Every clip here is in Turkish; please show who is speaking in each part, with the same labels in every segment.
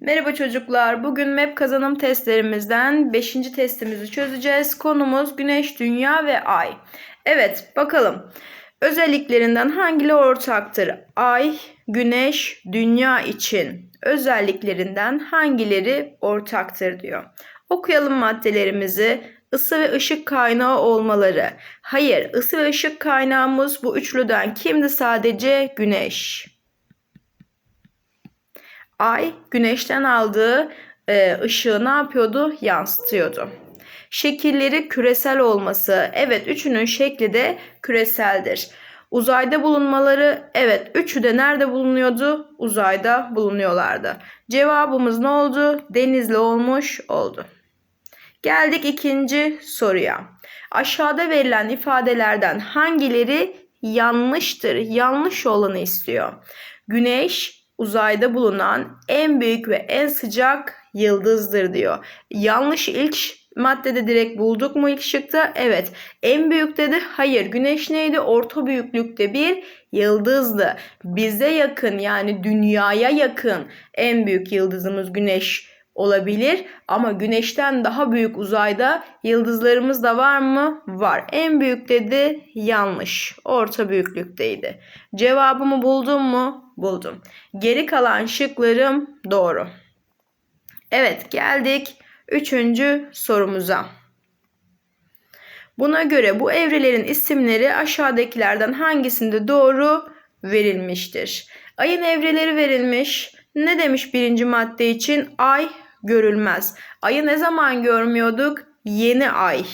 Speaker 1: Merhaba çocuklar. Bugün MEP kazanım testlerimizden 5. testimizi çözeceğiz. Konumuz Güneş, Dünya ve Ay. Evet, bakalım. Özelliklerinden hangileri ortaktır? Ay, Güneş, Dünya için özelliklerinden hangileri ortaktır diyor. Okuyalım maddelerimizi. Isı ve ışık kaynağı olmaları. Hayır, ısı ve ışık kaynağımız bu üçlüden kimdi sadece? Güneş. Ay güneşten aldığı e, ışığı ne yapıyordu? Yansıtıyordu. Şekilleri küresel olması. Evet üçünün şekli de küreseldir. Uzayda bulunmaları. Evet üçü de nerede bulunuyordu? Uzayda bulunuyorlardı. Cevabımız ne oldu? Denizli olmuş oldu. Geldik ikinci soruya. Aşağıda verilen ifadelerden hangileri yanlıştır? Yanlış olanı istiyor. Güneş uzayda bulunan en büyük ve en sıcak yıldızdır diyor. Yanlış ilk maddede direkt bulduk mu ilk şıkta? Evet. En büyük dedi. Hayır. Güneş neydi? Orta büyüklükte bir yıldızdı. Bize yakın yani dünyaya yakın en büyük yıldızımız Güneş olabilir ama güneşten daha büyük uzayda yıldızlarımız da var mı? Var. En büyük dedi yanlış. Orta büyüklükteydi. Cevabımı buldum mu? Buldum. Geri kalan şıklarım doğru. Evet geldik üçüncü sorumuza. Buna göre bu evrelerin isimleri aşağıdakilerden hangisinde doğru verilmiştir? Ayın evreleri verilmiş. Ne demiş birinci madde için? Ay görülmez. Ayı ne zaman görmüyorduk? Yeni ay.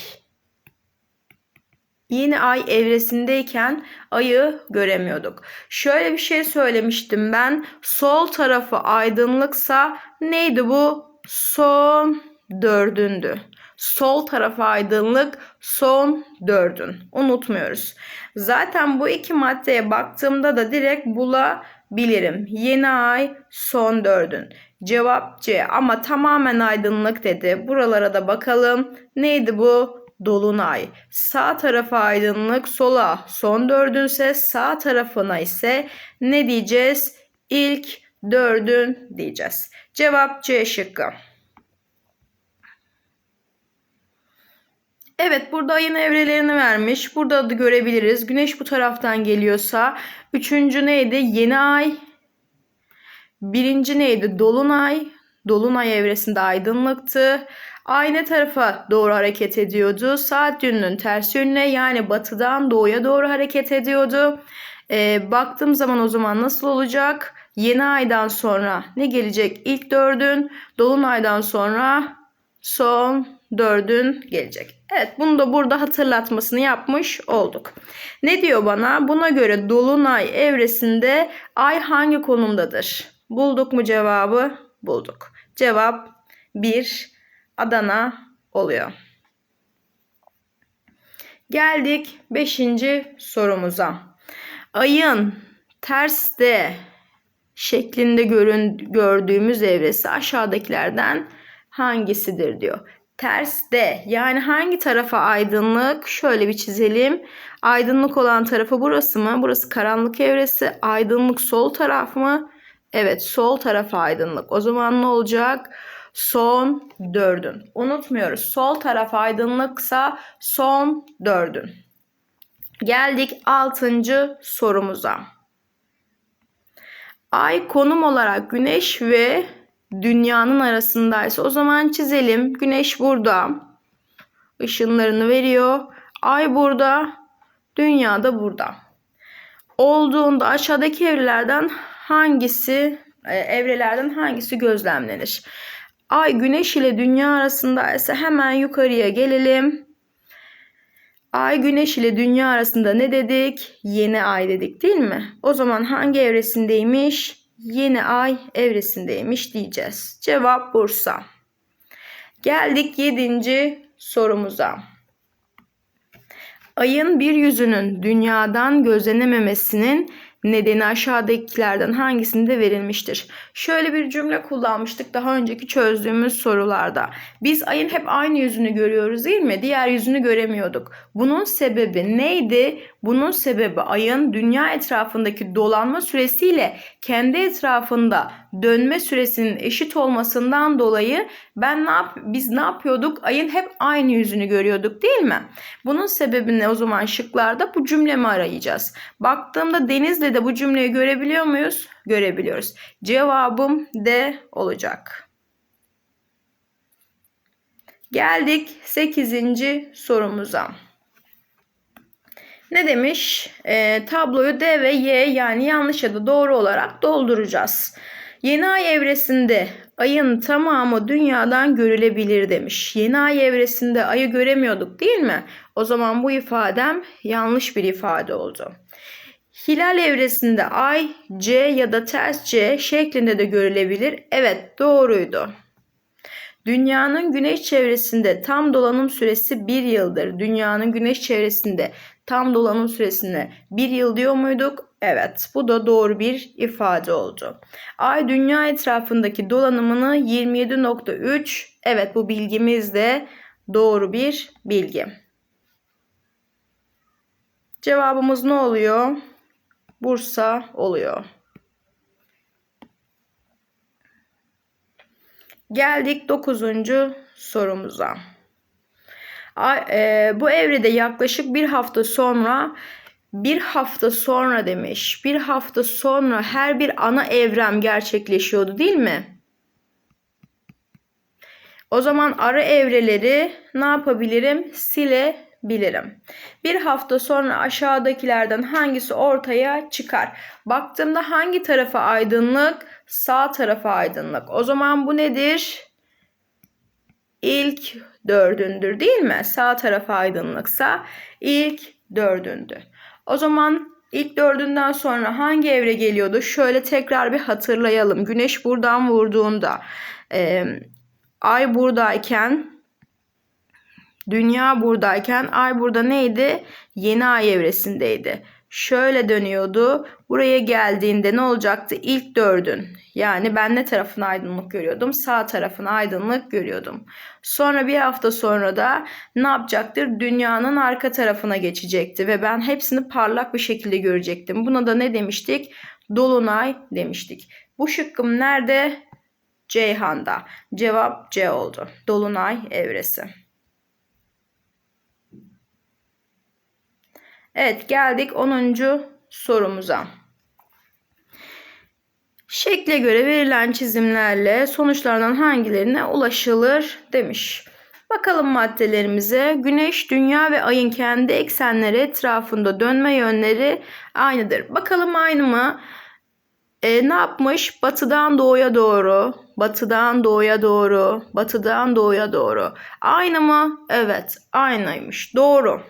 Speaker 1: Yeni ay evresindeyken ayı göremiyorduk. Şöyle bir şey söylemiştim ben. Sol tarafı aydınlıksa neydi bu? Son dördündü. Sol tarafı aydınlık son dördün. Unutmuyoruz. Zaten bu iki maddeye baktığımda da direkt bulabilirim. Yeni ay son dördün. Cevap C ama tamamen aydınlık dedi. Buralara da bakalım. Neydi bu? Dolunay. Sağ tarafa aydınlık, sola son dördünse sağ tarafına ise ne diyeceğiz? İlk dördün diyeceğiz. Cevap C şıkkı. Evet burada ayın evrelerini vermiş. Burada da görebiliriz. Güneş bu taraftan geliyorsa üçüncü neydi? Yeni ay. Birinci neydi? Dolunay. Dolunay evresinde aydınlıktı. Ay ne tarafa doğru hareket ediyordu? Saat yönünün ters yönüne yani batıdan doğuya doğru hareket ediyordu. Ee, baktığım zaman o zaman nasıl olacak? Yeni aydan sonra ne gelecek? İlk dördün. Dolunaydan sonra son dördün gelecek. Evet bunu da burada hatırlatmasını yapmış olduk. Ne diyor bana? Buna göre Dolunay evresinde ay hangi konumdadır? Bulduk mu cevabı? Bulduk. Cevap 1 Adana oluyor. Geldik 5. sorumuza. Ayın terste şeklinde görün, gördüğümüz evresi aşağıdakilerden hangisidir diyor. Terste yani hangi tarafa aydınlık? Şöyle bir çizelim. Aydınlık olan tarafı burası mı? Burası karanlık evresi. Aydınlık sol taraf mı? Evet sol tarafa aydınlık. O zaman ne olacak? Son dördün. Unutmuyoruz. Sol taraf aydınlıksa son dördün. Geldik altıncı sorumuza. Ay konum olarak güneş ve dünyanın arasındaysa o zaman çizelim. Güneş burada. Işınlarını veriyor. Ay burada. Dünya da burada. Olduğunda aşağıdaki evrelerden hangisi e, evrelerden hangisi gözlemlenir? Ay güneş ile dünya arasında ise hemen yukarıya gelelim. Ay güneş ile dünya arasında ne dedik? Yeni ay dedik değil mi? O zaman hangi evresindeymiş? Yeni ay evresindeymiş diyeceğiz. Cevap Bursa. Geldik 7. sorumuza. Ayın bir yüzünün dünyadan gözlenememesinin nedeni aşağıdakilerden hangisinde verilmiştir? Şöyle bir cümle kullanmıştık daha önceki çözdüğümüz sorularda. Biz ayın hep aynı yüzünü görüyoruz değil mi? Diğer yüzünü göremiyorduk. Bunun sebebi neydi? Bunun sebebi ayın dünya etrafındaki dolanma süresiyle kendi etrafında dönme süresinin eşit olmasından dolayı ben ne yap biz ne yapıyorduk? Ayın hep aynı yüzünü görüyorduk değil mi? Bunun sebebini o zaman şıklarda bu cümlemi arayacağız. Baktığımda Deniz'le de bu cümleyi görebiliyor muyuz? Görebiliyoruz. Cevabım D olacak. Geldik 8. sorumuza. Ne demiş? E, tabloyu D ve Y yani yanlış ya da doğru olarak dolduracağız. Yeni ay evresinde ayın tamamı dünyadan görülebilir demiş. Yeni ay evresinde ayı göremiyorduk değil mi? O zaman bu ifadem yanlış bir ifade oldu. Hilal evresinde ay C ya da ters C şeklinde de görülebilir. Evet doğruydu. Dünyanın güneş çevresinde tam dolanım süresi bir yıldır. Dünyanın güneş çevresinde tam dolanım süresine bir yıl diyor muyduk? Evet bu da doğru bir ifade oldu. Ay dünya etrafındaki dolanımını 27.3 evet bu bilgimiz de doğru bir bilgi. Cevabımız ne oluyor? Bursa oluyor. Geldik 9. sorumuza. E, bu evrede yaklaşık bir hafta sonra bir hafta sonra demiş. Bir hafta sonra her bir ana evrem gerçekleşiyordu değil mi? O zaman ara evreleri ne yapabilirim? Silebilirim. Bir hafta sonra aşağıdakilerden hangisi ortaya çıkar? Baktığımda hangi tarafa aydınlık? Sağ tarafa aydınlık. O zaman bu nedir? İlk dördündür değil mi? Sağ tarafa aydınlıksa ilk dördündü. O zaman ilk dördünden sonra hangi evre geliyordu? Şöyle tekrar bir hatırlayalım. Güneş buradan vurduğunda e, ay buradayken dünya buradayken ay burada neydi? Yeni ay evresindeydi şöyle dönüyordu. Buraya geldiğinde ne olacaktı? İlk dördün. Yani ben ne tarafına aydınlık görüyordum? Sağ tarafına aydınlık görüyordum. Sonra bir hafta sonra da ne yapacaktır? Dünyanın arka tarafına geçecekti ve ben hepsini parlak bir şekilde görecektim. Buna da ne demiştik? Dolunay demiştik. Bu şıkkım nerede? Ceyhan'da. Cevap C oldu. Dolunay evresi. Evet geldik 10. sorumuza. Şekle göre verilen çizimlerle sonuçlardan hangilerine ulaşılır demiş. Bakalım maddelerimize. Güneş, dünya ve ayın kendi eksenleri etrafında dönme yönleri aynıdır. Bakalım aynı mı? E, ne yapmış? Batıdan doğuya doğru, batıdan doğuya doğru, batıdan doğuya doğru. Aynı mı? Evet, aynıymış. Doğru.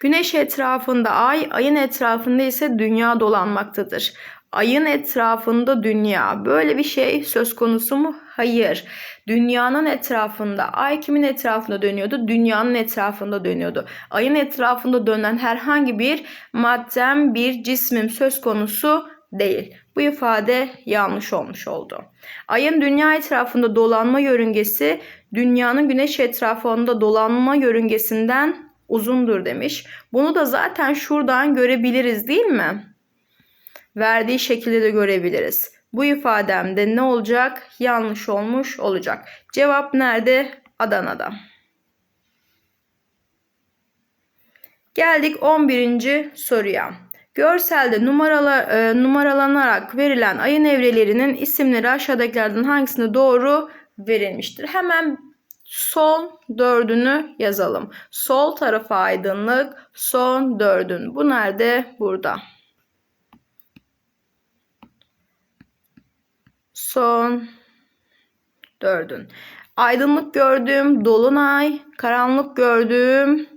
Speaker 1: Güneş etrafında ay, ayın etrafında ise dünya dolanmaktadır. Ayın etrafında dünya. Böyle bir şey söz konusu mu? Hayır. Dünyanın etrafında, ay kimin etrafında dönüyordu? Dünyanın etrafında dönüyordu. Ayın etrafında dönen herhangi bir maddem, bir cismim söz konusu değil. Bu ifade yanlış olmuş oldu. Ayın dünya etrafında dolanma yörüngesi dünyanın güneş etrafında dolanma yörüngesinden uzundur demiş. Bunu da zaten şuradan görebiliriz değil mi? Verdiği şekilde de görebiliriz. Bu ifademde ne olacak? Yanlış olmuş olacak. Cevap nerede? Adana'da. Geldik 11. soruya. Görselde numaralar, e, numaralanarak verilen ayın evrelerinin isimleri aşağıdakilerden hangisinde doğru verilmiştir? Hemen Son dördünü yazalım. Sol tarafa aydınlık, son dördün. Bu nerede? Burada. Son dördün. Aydınlık gördüğüm dolunay, karanlık gördüğüm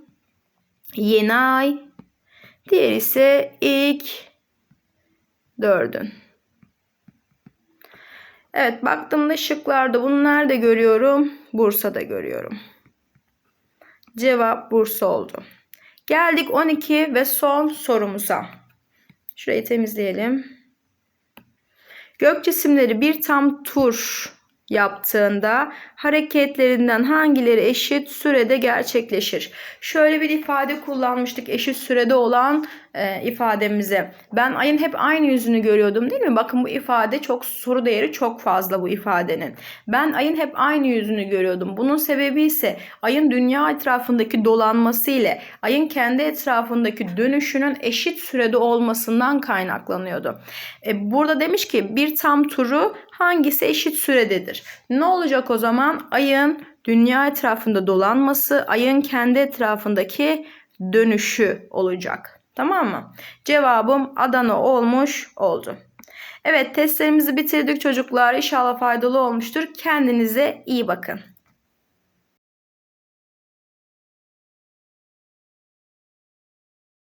Speaker 1: yeni ay. Diğer ise ilk dördün. Evet baktığımda şıklarda bunu nerede görüyorum? Bursa'da görüyorum. Cevap Bursa oldu. Geldik 12 ve son sorumuza. Şurayı temizleyelim. Gök cisimleri bir tam tur yaptığında hareketlerinden hangileri eşit sürede gerçekleşir? Şöyle bir ifade kullanmıştık eşit sürede olan e, ifademize. Ben ayın hep aynı yüzünü görüyordum değil mi? Bakın bu ifade çok soru değeri çok fazla bu ifadenin. Ben ayın hep aynı yüzünü görüyordum. Bunun sebebi ise ayın dünya etrafındaki dolanması ile ayın kendi etrafındaki dönüşünün eşit sürede olmasından kaynaklanıyordu. E, burada demiş ki bir tam turu hangisi eşit sürededir? Ne olacak o zaman? Ayın dünya etrafında dolanması, ayın kendi etrafındaki dönüşü olacak. Tamam mı? Cevabım Adana olmuş oldu. Evet testlerimizi bitirdik çocuklar. İnşallah faydalı olmuştur. Kendinize iyi bakın.